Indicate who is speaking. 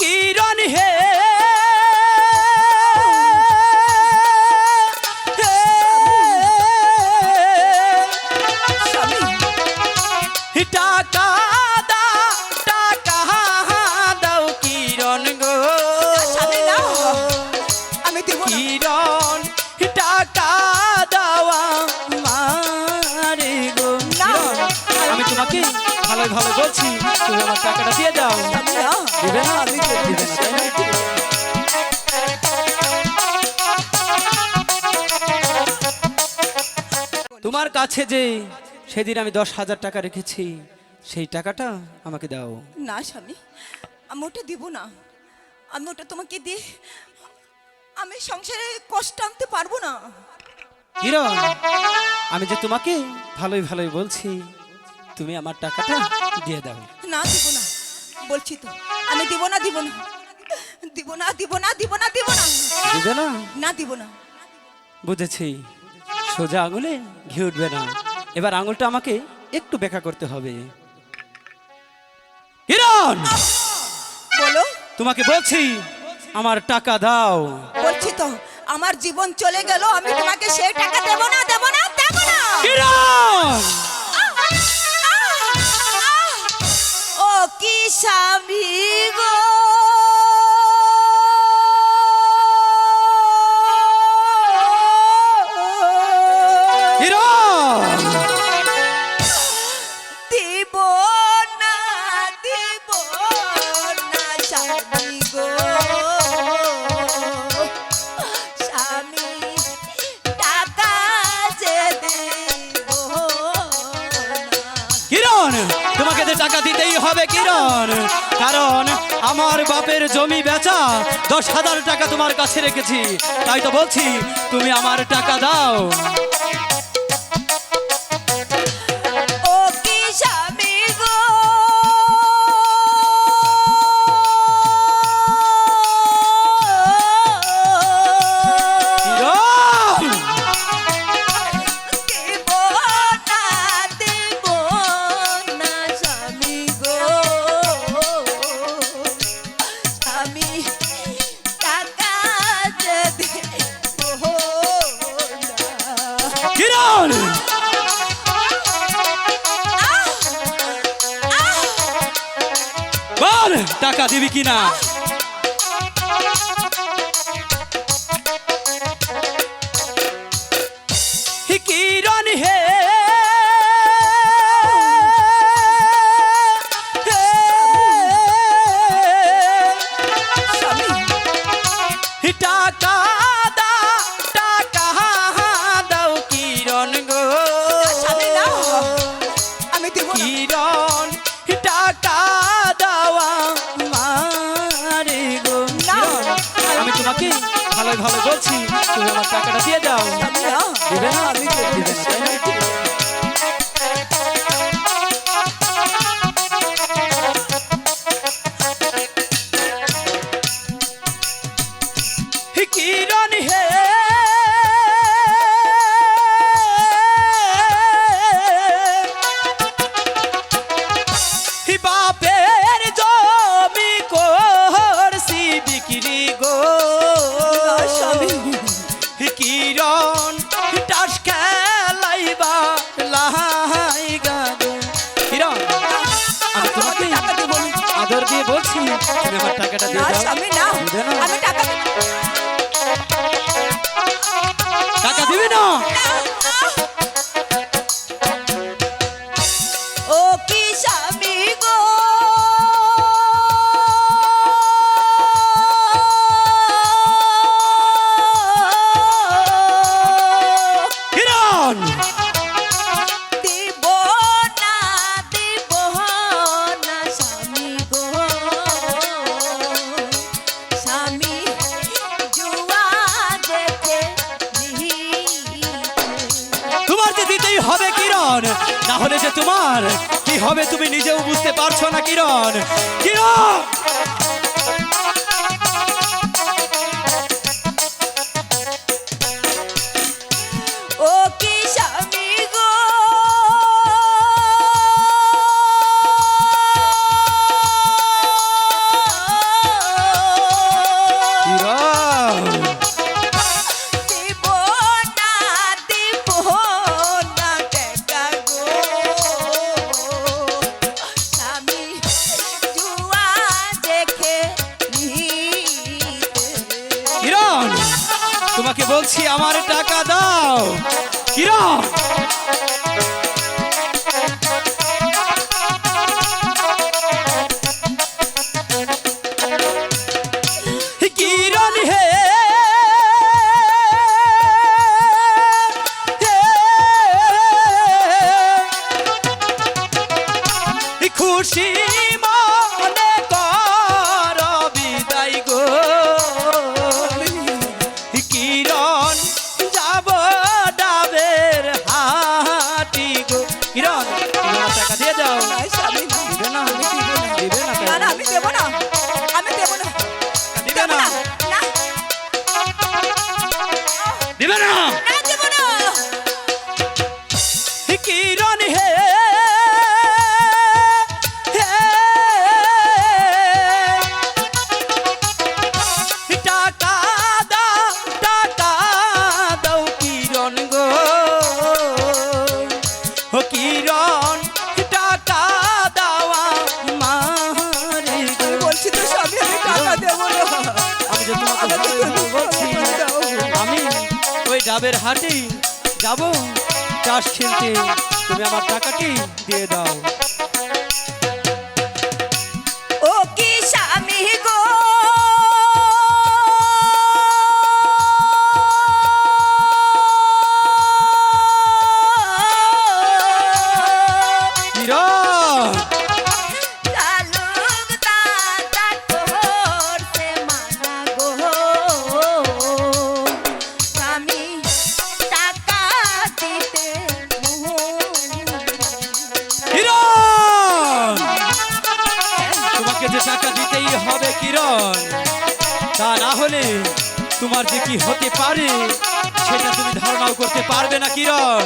Speaker 1: কিরণ হে?
Speaker 2: স্বামী
Speaker 1: টাকা দা টাকা দাও কিরণ গো।
Speaker 2: স্বামী না। আমি দেব না।
Speaker 1: কিরণ টাকা দাওয়া মারে গো। আমি তোমাকে ভালো ভালো বলছি। তুমি আমার টাকাটা দিয়ে দাও। তোমার কাছে যে সেদিন আমি দশ হাজার টাকা রেখেছি সেই টাকাটা আমাকে দাও।
Speaker 2: না স্বামী আমি ওটা দিব না। আমি ওটা তোমাকে দিয়ে আমি সংসারে কষ্ট আনতে পারব না।
Speaker 1: কিরণ আমি যে তোমাকে ভালোই ভালোই বলছি তুমি আমার টাকাটা দিয়ে দাও।
Speaker 2: না দিব না বলছি তো আমি দিব না দিব না। দিব না দিব না দিব না দিব না।
Speaker 1: দিবে না?
Speaker 2: না দিব না।
Speaker 1: বুঝেছি। সোজা আঙুলে ঘি উঠবে না। এবার আঙুলটা আমাকে একটু বেঁকা করতে হবে। কিরণ!
Speaker 2: বলো।
Speaker 1: তোমাকে বলছি আমার টাকা দাও।
Speaker 2: বলছি তো আমার জীবন চলে গেল আমি তোমাকে সেই টাকা দেব না দেব না দেব না।
Speaker 1: কিরণ!
Speaker 2: ও কি স্বামী গো।
Speaker 1: কিরণ? তোমাকে টাকা দিতেই হবে কিরণ? কারণ আমার বাপের জমি বেচা দশ হাজার টাকা তোমার কাছে রেখেছি। তাই তো বলছি, তুমি আমার টাকা দাও। বল টাকা দিবি কিনা? কিরণ হে?
Speaker 2: স্বামী
Speaker 1: টাকা দা টাকা দাও কিরণ গো।
Speaker 2: আমি দেব
Speaker 1: কিরণ বলছি তুমি আমার টাকাটা দিয়ে দাও। দিবে না
Speaker 2: দিবে।
Speaker 1: না আদর দিয়ে বলছি তুমি আমার টাকাটা দিয়ে
Speaker 2: না
Speaker 1: দাও
Speaker 2: স্বামী না
Speaker 1: দিবে না?
Speaker 2: আমি টাকা দেব
Speaker 1: টাকা দিতেই হবে কিরণ। না হলে যে তোমার, কি হবে তুমি নিজেও বুঝতে পারছ না কিরণ? কিরণ!
Speaker 2: কিরণ?
Speaker 1: তোমাকে বলছি আমার টাকা দাও। কিরণ! ক্লাবের হাটেই যাব। চাষ খেলতে তুমি আমার টাকাটি দিয়ে দাও। টাকা দিতেই হবে কিরণ? তা না হলে তোমার যে কি হতে পারে, সেটা তুমি ধারণাও করতে পারবে না কিরণ।